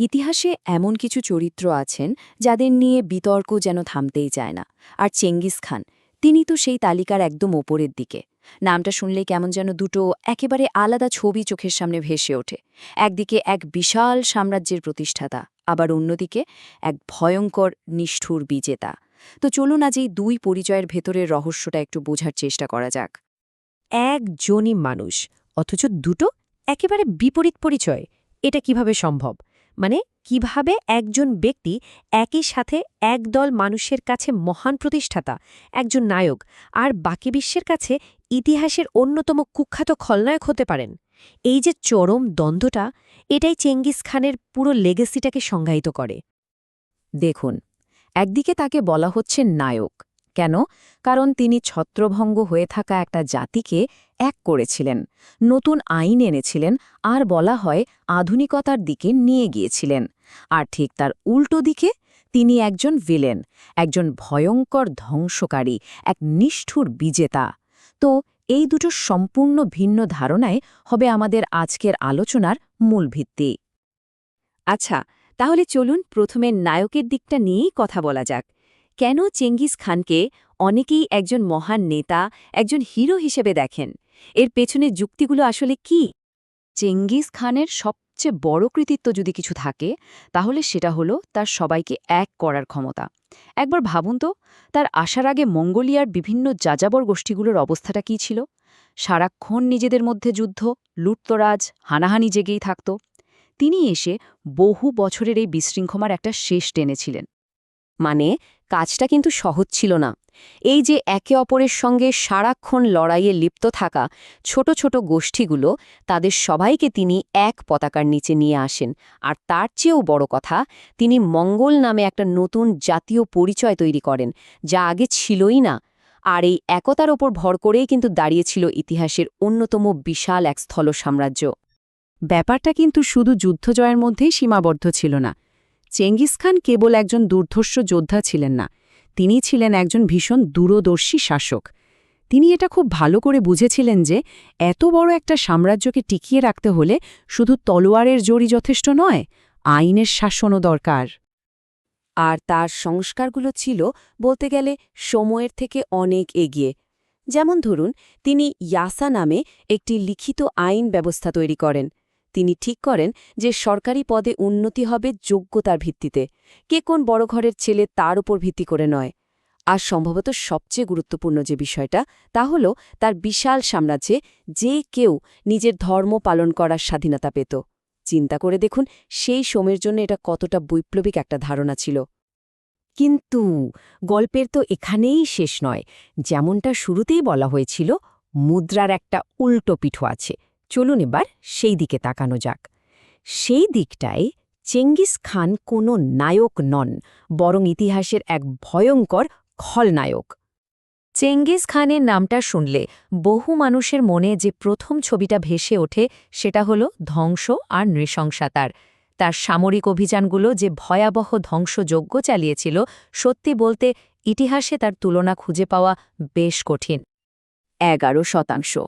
ইতিহাসে এমন কিছু চরিত্র আছেন যাদের নিয়ে বিতর্ক যেন থামতেই চায় না। আর চেঙ্গিস খান, তিনি তো সেই তালিকার একদম ওপরের দিকে। নামটা শুনলে কেমন যেন দুটো একেবারে আলাদা ছবি চোখের সামনে ভেসে ওঠে। একদিকে এক বিশাল সাম্রাজ্যের প্রতিষ্ঠাতা, আবার অন্যদিকে এক ভয়ঙ্কর, নিষ্ঠুর বিজেতা। তো চলুন আজ এই দুই পরিচয়ের ভেতরের রহস্যটা একটু বোঝার চেষ্টা করা যাক। একজনই মানুষ, অথচ দুটো একেবারে বিপরীত পরিচয়, এটা কীভাবে সম্ভব? মানে কীভাবে একজন ব্যক্তি একই সাথে একদল মানুষের কাছে মহান প্রতিষ্ঠাতা, একজন নায়ক, আর বাকি বিশ্বের কাছে ইতিহাসের অন্যতম কুখ্যাত খলনায়ক হতে পারেন। এই যে চরম দ্বন্দ্বটা, এটাই চেঙ্গিস খানের পুরো লেগেসিটাকে সংজ্ঞায়িত করে। দেখুন, একদিকে তাকে বলা হচ্ছে নায়ক কেন? কারণ তিনি ছত্রভঙ্গ হয়ে থাকা একটা জাতিকে এক করেছিলেন, নতুন আইন এনেছিলেন, আর বলা হয় আধুনিকতার দিকে নিয়ে গিয়েছিলেন। আর ঠিক তার উল্টো দিকে, তিনি একজন ভিলেন, একজন ভয়ঙ্কর ধ্বংসকারী, এক নিষ্ঠুর বিজেতা। তো এই দুটো সম্পূর্ণ ভিন্ন ধারণায় হবে আমাদের আজকের আলোচনার মূল ভিত্তি। আচ্ছা তাহলে চলুন প্রথমে নায়কের দিকটা নিয়েই কথা বলা যাক। কেন চেঙ্গিস খানকে অনেকেই একজন মহান নেতা, একজন হিরো হিসেবে দেখেন? এর পেছনে যুক্তিগুলো আসলে কি? চেঙ্গিস খানের সবচেয়ে বড় কৃতিত্ব যদি কিছু থাকে, তাহলে সেটা হলো তার সবাইকে এক করার ক্ষমতা। একবার ভাবুন তো, তার আসার আগে মঙ্গোলিয়ার বিভিন্ন যাযাবর গোষ্ঠীগুলোর অবস্থাটা কী ছিল? সারাক্ষণ নিজেদের মধ্যে যুদ্ধ, লুটতরাজ, হানাহানি জেগেই থাকত। তিনি এসে বহু বছরের এই বিশৃঙ্খমার একটা শেষ টেনেছিলেন মানে কাজটা কিন্তু সহজ ছিল না। এই যে একে অপরের সঙ্গে সারাক্ষণ লড়াইয়ে লিপ্ত থাকা ছোট ছোট গোষ্ঠীগুলো, তাদের সবাইকে তিনি এক পতাকার নিচে নিয়ে আসেন। আর তার চেয়েও বড় কথা, তিনি মঙ্গল নামে একটা নতুন জাতীয় পরিচয় তৈরি করেন, যা আগে ছিলই না। আর এই একতার ওপর ভর করেই কিন্তু দাঁড়িয়েছিল ইতিহাসের অন্যতম বিশাল এক স্থল সাম্রাজ্য। ব্যাপারটা কিন্তু শুধু যুদ্ধজয়ের মধ্যেই সীমাবদ্ধ ছিল না চেঙ্গিস খান কেবল একজন দুর্ধর্ষ যোদ্ধা ছিলেন না, তিনি ছিলেন একজন ভীষণ দূরদর্শী শাসক। তিনি এটা খুব ভালো করে বুঝেছিলেন যে, এত বড় একটা সাম্রাজ্যকে টিকিয়ে রাখতে হলে শুধু তলোয়ারের জড়ি যথেষ্ট নয়, আইনের শাসনও দরকার। আর তার সংস্কারগুলো ছিল বলতে গেলে সময়ের থেকে অনেক এগিয়ে। যেমন ধরুন, তিনি ইয়াসা নামে একটি লিখিত আইন ব্যবস্থা তৈরি করেন। তিনি ঠিক করেন যে সরকারি পদে উন্নতি হবে যোগ্যতার ভিত্তিতে। কে কোন বড় ঘরের ছেলে তার উপর ভিত্তি করে নয়। আর সম্ভবত সবচেয়ে গুরুত্বপূর্ণ যে বিষয়টা, তা হল তার বিশাল সাম্রাজ্যে যে কেউ নিজের ধর্ম পালন করার স্বাধীনতা পেত। চিন্তা করে দেখুন, সেই সময়ের জন্য এটা কতটা বৈপ্লবিক একটা ধারণা ছিল। কিন্তু গল্পের তো এখানেই শেষ নয়। যেমনটা শুরুতেই বলা হয়েছিল, মুদ্রার একটা উল্টো পিঠু আছে। চলুন এবার সেই দিকে তাকানো যাক। সেই দিকটায় চেঙ্গিস খান কোনো নায়ক নন, বরং ইতিহাসের এক ভয়ঙ্কর খলনায়ক। চেঙ্গিস খানের নামটা শুনলে বহু মানুষের মনে যে প্রথম ছবিটা ভেসে ওঠে সেটা হল ধ্বংস আর নৃশংসাতার। তার সামরিক অভিযানগুলো যে ভয়াবহ ধ্বংসযজ্ঞ চালিয়েছিল, সত্যি বলতে ইতিহাসে তার তুলনা খুঁজে পাওয়া বেশ কঠিন। এগারো শতাংশ।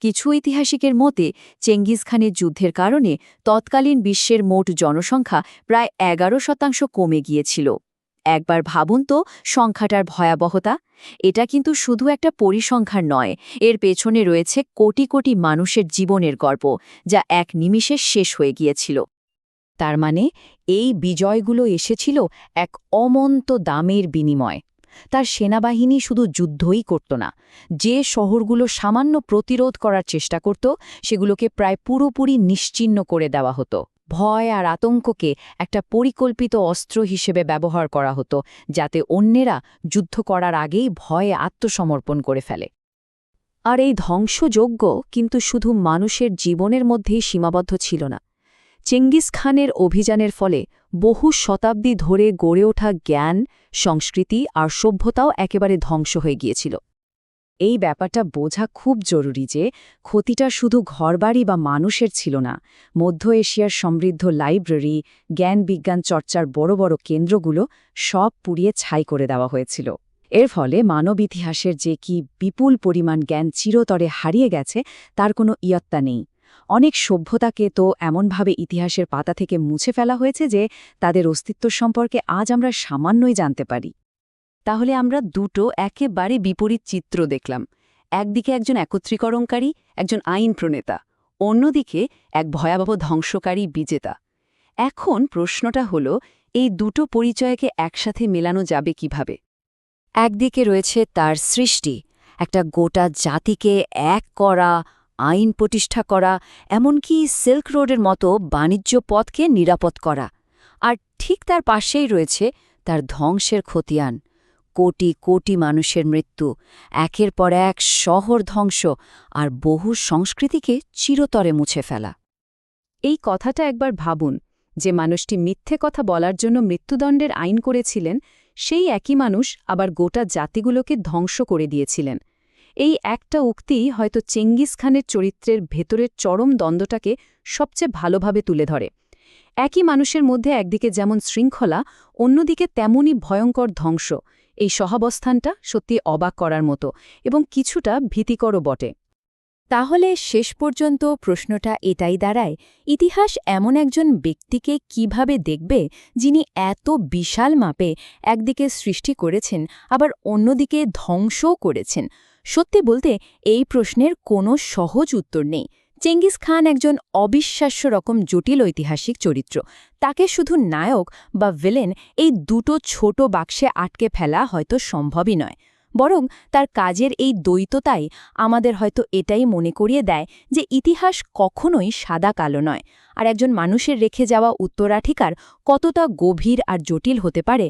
কিছু ঐতিহাসিকের মতে চেঙ্গিস খানের যুদ্ধের কারণে তৎকালীন বিশ্বের মোট জনসংখ্যা প্রায় এগারো শতাংশ কমে গিয়েছিল। একবার ভাবুন তো, সংখ্যাটার ভয়াবহতা। এটা কিন্তু শুধু একটা পরিসংখ্যার নয়, এর পেছনে রয়েছে কোটি কোটি মানুষের জীবনের গল্প যা এক নিমিষে শেষ হয়ে গিয়েছিল। তার মানে এই বিজয়গুলো এসেছিল এক অমন্ত দামের বিনিময়। তার সেনাবাহিনী শুধু যুদ্ধই করত না, যে শহরগুলো সামান্য প্রতিরোধ করার চেষ্টা করত, সেগুলোকে প্রায় পুরোপুরি নিশ্চিন্ন করে দেওয়া হতো। ভয় আর আতঙ্ককে একটা পরিকল্পিত অস্ত্র হিসেবে ব্যবহার করা হতো, যাতে অন্যেরা যুদ্ধ করার আগেই ভয়ে আত্মসমর্পণ করে ফেলে। আর এই ধ্বংসযোগ্য কিন্তু শুধু মানুষের জীবনের মধ্যেই সীমাবদ্ধ ছিল না চেঙ্গিস খানের অভিযানের ফলে বহু শতাব্দী ধরে গড়ে ওঠা জ্ঞান, সংস্কৃতি আর সভ্যতাও একেবারে ধ্বংস হয়ে গিয়েছিল। এই ব্যাপারটা বোঝা খুব জরুরি যে ক্ষতিটা শুধু ঘরবাড়ি বা মানুষের ছিল না, মধ্য এশিয়ার সমৃদ্ধ লাইব্রেরি, জ্ঞান বিজ্ঞান চর্চার বড় বড় কেন্দ্রগুলো সব পুড়িয়ে ছাই করে দেওয়া হয়েছিল। এর ফলে মানব ইতিহাসের যে কি বিপুল পরিমাণ জ্ঞান চিরতরে হারিয়ে গেছে, তার কোনো ইয়ত্তা নেই। অনেক সভ্যতাকে তো এমনভাবে ইতিহাসের পাতা থেকে মুছে ফেলা হয়েছে যে তাদের অস্তিত্ব সম্পর্কে আজ আমরা সামান্যই জানতে পারি। তাহলে আমরা দুটো একেবারে বিপরীত চিত্র দেখলাম। একদিকে একজন একত্রীকরণকারী, একজন আইন প্রণেতা, অন্যদিকে এক ভয়াবহ ধ্বংসকারী বিজেতা। এখন প্রশ্নটা হল, এই দুটো পরিচয়কে একসাথে মেলানো যাবে কীভাবে? একদিকে রয়েছে তার সৃষ্টি, একটা গোটা জাতিকে এক করা আইন প্রতিষ্ঠা করা, এমনকি সিল্ক রোডের মতো বাণিজ্য পথকে নিরাপদ করা। আর ঠিক তার পাশেই রয়েছে তার ধ্বংসের খতিয়ান। কোটি কোটি মানুষের মৃত্যু, একের পর এক শহর ধ্বংস, আর বহু সংস্কৃতিকে চিরতরে মুছে ফেলা। এই কথাটা একবার ভাবুন, যে মানুষটি মিথ্যে কথা বলার জন্য মৃত্যুদণ্ডের আইন করেছিলেন, সেই একই মানুষ আবার গোটা জাতিগুলোকে ধ্বংস করে দিয়েছিলেন। এই একটা উক্তি হয়তো চেঙ্গিস খানের চরিত্রের ভেতরের চরম দ্বন্দ্বটাকে সবচেয়ে ভালোভাবে তুলে ধরে। একই মানুষের মধ্যে একদিকে যেমন শৃঙ্খলা, অন্যদিকে তেমনই ভয়ঙ্কর ধ্বংস। এই সহাবস্থানটা সত্যি অবাক করার মতো এবং কিছুটা ভীতিকরও বটে। তাহলে শেষ পর্যন্ত প্রশ্নটা এটাই দাঁড়ায়, ইতিহাস এমন একজন ব্যক্তিকে কীভাবে দেখবে যিনি এত বিশাল মাপে একদিকে সৃষ্টি করেছেন, আবার অন্যদিকে ধ্বংসও করেছেন? সত্যি বলতে, এই প্রশ্নের কোনো সহজ উত্তর নেই। চেঙ্গিস খান একজন অবিশ্বাস্য রকম জটিল ঐতিহাসিক চরিত্র। তাকে শুধু নায়ক বা ভিলেন এই দুটো ছোট বাক্সে আটকে ফেলা হয়তো সম্ভবই নয়। বরং তার কাজের এই দ্বৈততাই আমাদের হয়তো এটাই মনে করিয়ে দেয় যে ইতিহাস কখনোই সাদা কালো নয়। আর একজন মানুষের রেখে যাওয়া উত্তরাধিকার কতটা গভীর আর জটিল হতে পারে